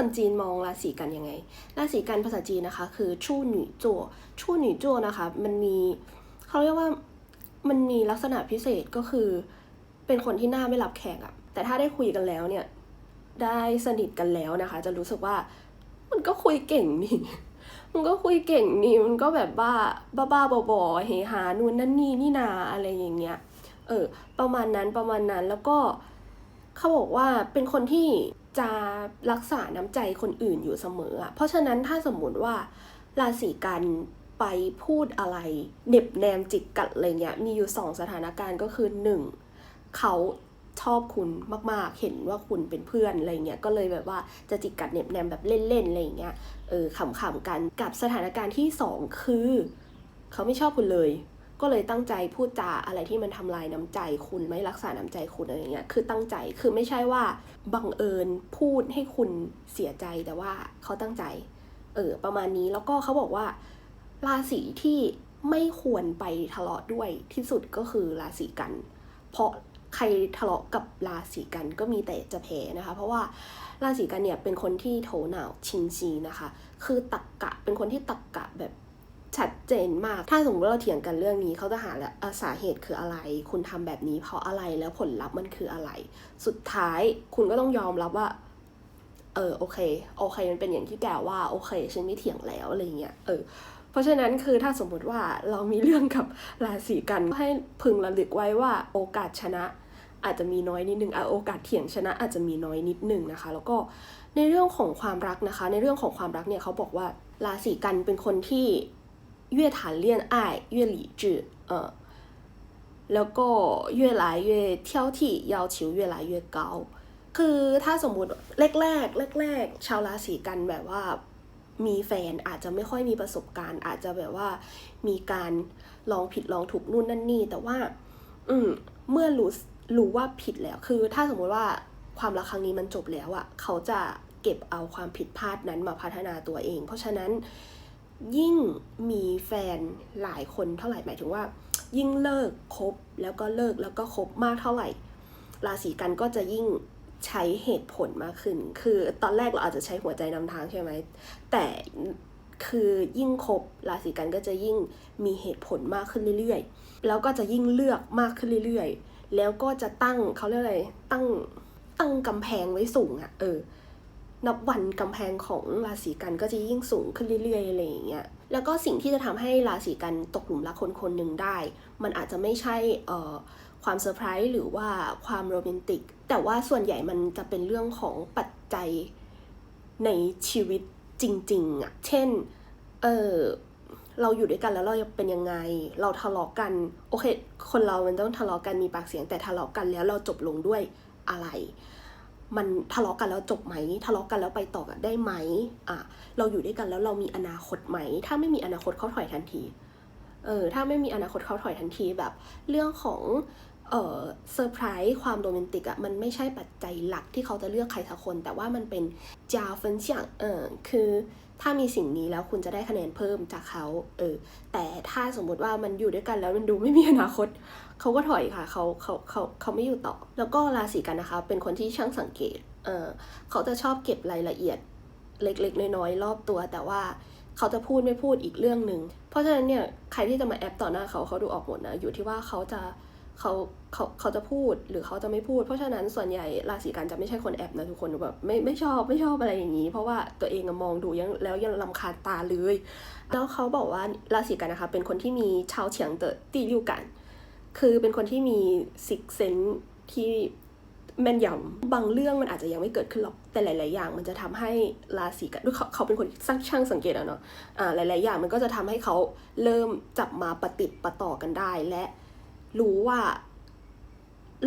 คนจีนมองราศีกันยังไง ราศีกันภาษาจีนนะคะ คือชู่หนีจั่วชู่หนีจั่วนะคะ มันมีเขาเรียกว่ามันมีลักษณะพิเศษก็คือ เป็นคนที่หน้าไม่รับแขกอะแต่ถ้าได้คุยกันแล้วเนี่ย ได้สนิทกันแล้วนะคะ จะรู้สึกว่า มันก็คุยเก่งนี่มันก็คุยเก่งนี่มันก็แบบบ้าบ้าบ้าบอบอเฮฮานู่นนั่นนี่นี่นาอะไรอย่างเงี้ยเออ ประมาณนั้นประมาณนั้นแล้วก็ เขาบอกว่าเป็นคนที่จะรักษาน้ำใจคนอื่นอยู่เสมออะเพราะฉะนั้นถ้าสมมุติว่าราศีกันไปพูดอะไรเหน็บแนมจิกกัดอะไรเงี้ยมีอยู่สองสถานการณ์ก็คือหนึ่งเขาชอบคุณมากๆ เห็นว่าคุณเป็นเพื่อนอะไรเงี้ย ก็เลยแบบว่าจะจิกกัดเน็บแนมแบบเล่นๆอะไรเงี้ย เออขำๆกัน กับสถานการณ์ที่สองคือ เขาไม่ชอบคุณเลย ก็เลยตั้งใจพูดจาอะไรที่มันทำลายน้ำใจคุณไม่รักษาน้ำใจคุณอะไรอย่างเงี้ยคือตั้งใจคือไม่ใช่ว่าบังเอิญพูดให้คุณเสียใจแต่ว่าเขาตั้งใจ เออประมาณนี้แล้วก็เขาบอกว่า ราศีที่ไม่ควรไปทะเลาะด้วยที่สุดก็คือราศีกัน เพราะใครทะเลาะกับราศีกันก็มีแต่จะแพ้นะคะ เพราะว่าราศีกันเนี่ยเป็นคนที่โถหนาวชิงซีนะคะ คือตักกะเป็นคนที่ตักกะแบบ ชัดเจนมาก ถ้าสมมติว่าเราเถียงกันเรื่องนี้เขาจะหาแล้วสาเหตุคืออะไร คุณทำแบบนี้เพราะอะไรแล้วผลลัพธ์มันคืออะไร สุดท้ายคุณก็ต้องยอมรับว่า เออโอเค โอเคมันเป็นอย่างที่แกว่าโอเค ฉันไม่เถียงแล้วอะไรเงี้ยเออเพราะฉะนั้นคือถ้าสมมติว่าเรามีเรื่องกับราศีกันให้พึงระลึกไว้ว่าโอกาสชนะอาจจะมีน้อยนิดนึงอะโอกาสเถียงชนะอาจจะมีน้อยนิดนึงนะคะ แล้วก็ในเรื่องของความรักนะคะ ในเรื่องของความรักเนี่ยเขาบอกว่าราศีกันเป็นคนที่ 越谈恋爱越理智เออแล้วก็越来越挑剔要求越来越高คือถ้าสมมุติแรกๆแรกๆชาวราศีกันแบบว่า มีแฟนอาจจะไม่ค่อยมีประสบการณ์ อาจจะแบบว่ามีการลองผิดลองถูกนู่นนั่นนี่ แต่ว่า อืม เมื่อรู้รู้ว่าผิดแล้ว คือถ้าสมมุติว่าความรักครั้งนี้มันจบแล้วอะเขาจะเก็บเอาความผิดพลาดนั้นมาพัฒนาตัวเอง เพราะฉะนั้น ยิ่งมีแฟนหลายคนเท่าไหร่หมายถึงว่า ยิ่งเลิกคบแล้วก็เลิกแล้วก็คบมากเท่าไหร่ ราศีกันก็จะยิ่งใช้เหตุผลมากขึ้น คือตอนแรกเราอาจจะใช้หัวใจนำทางใช่ไหม แต่คือยิ่งคบราศีกันก็จะยิ่งมีเหตุผลมากขึ้นเรื่อยๆ แล้วก็จะยิ่งเลือกมากขึ้นเรื่อยๆ แล้วก็จะตั้งเขาเรียกอะไร ตั้งตั้งกำแพงไว้สูงอะ่ะเออ นับวันกำแพงของราศีกันก็จะยิ่งสูงขึ้นเรื่อยๆอะไรอย่างเงี้ย แล้วก็สิ่งที่จะทำให้ราศีกันตกหลุมรักคนคนหนึ่งได้ มันอาจจะไม่ใช่เอ่อความเซอร์ไพรส์หรือว่าความโรแมนติก แต่ว่าส่วนใหญ่มันจะเป็นเรื่องของปัจจัยในชีวิตจริงๆอะเช่น เออเราอยู่ด้วยกันแล้วเราเป็นยังไง เราทะเลาะกัน โอเค คนเรามันต้องทะเลาะกันมีปากเสียงแต่ทะเลาะกันแล้วเราจบลงด้วยอะไร มันทะเลาะกันแล้วจบไหม ทะเลาะกันแล้วไปต่อกันได้ไหมอะเราอยู่ด้วยกันแล้วเรามีอนาคตไหม ถ้าไม่มีอนาคตเขาถอยทันที เออ ถ้าไม่มีอนาคตเขาถอยทันทีแบบ เรื่องของ เซอร์ไพรส์ความโรแมนติกอะมันไม่ใช่ปัจจัยหลักที่เขาจะเลือกใครสักคน แต่ว่ามันเป็นจาเฟินเฉียงเออคือถ้ามีสิ่งนี้แล้วคุณจะได้คะแนนเพิ่มจากเขาเออแต่ถ้าสมมุติว่ามันอยู่ด้วยกันแล้วมันดูไม่มีอนาคต เขาก็ถอยค่ะเขาเขาเขาเขาไม่อยู่ต่อ แล้วก็ราศีกันนะคะ เป็นคนที่ช่างสังเกตเออเขาจะชอบเก็บรายละเอียดเล็กๆ น้อยๆ รอบตัว แต่ว่าเขาจะพูดไม่พูดอีกเรื่องหนึ่งเพราะฉะนั้นเนี่ยใครที่จะมาแอปต่อหน้าเขาเขาดูออกหมดนะอยู่ที่ว่าเขาจะ เขาเขาเขาจะพูดหรือเขาจะไม่พูด เพราะฉะนั้นส่วนใหญ่ราศีกันจะไม่ใช่คนแอบนะทุกคนแบบไม่ไม่ชอบไม่ชอบอะไรอย่างนี้ เพราะว่าตัวเองมองดูยังแล้วยังลำคาญตาเลย แล้วเขาบอกว่าราศีกันนะคะเป็นคนที่มีชาวเฉียงเตอตีริวกัน คือเป็นคนที่มีซิกเซนที่แม่นยำบางเรื่องมันอาจจะยังไม่เกิดขึ้นหรอกแต่หลาย ๆ อย่างมันจะทำให้ราศีกันด้วยเขาเขาเป็นคนสร้างช่างสังเกตอะเนาะอ่าหลาย ๆ อย่างมันก็จะทำให้เขาเริ่มจับมาปฏิดประต่อกันได้และ รู้ว่า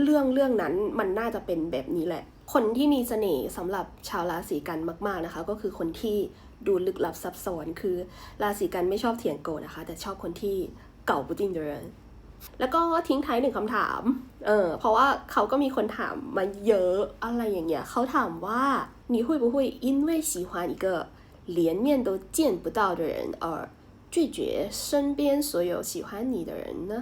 เรื่องเรื่องนั้นมันน่าจะเป็นแบบนี้แหละ คนที่มีเสน่ห์สำหรับชาวราศีกันมาก ๆนะคะ ก็คือคนที่ดูลึกลับซับซ้อนคือราศีกันไม่ชอบเถียงโกนะคะ แต่ชอบคนที่เก่าปุจิงเดรนแล้วก็ทิ้งท้ายหนึ่งคำถาม เออ เพราะว่าเขาก็มีคนถามมาเยอะอะไรอย่างเงี้ย เขาถามว่า你会不会因为喜欢一个连面都见不到的人而拒绝身边所有喜欢你的人呢？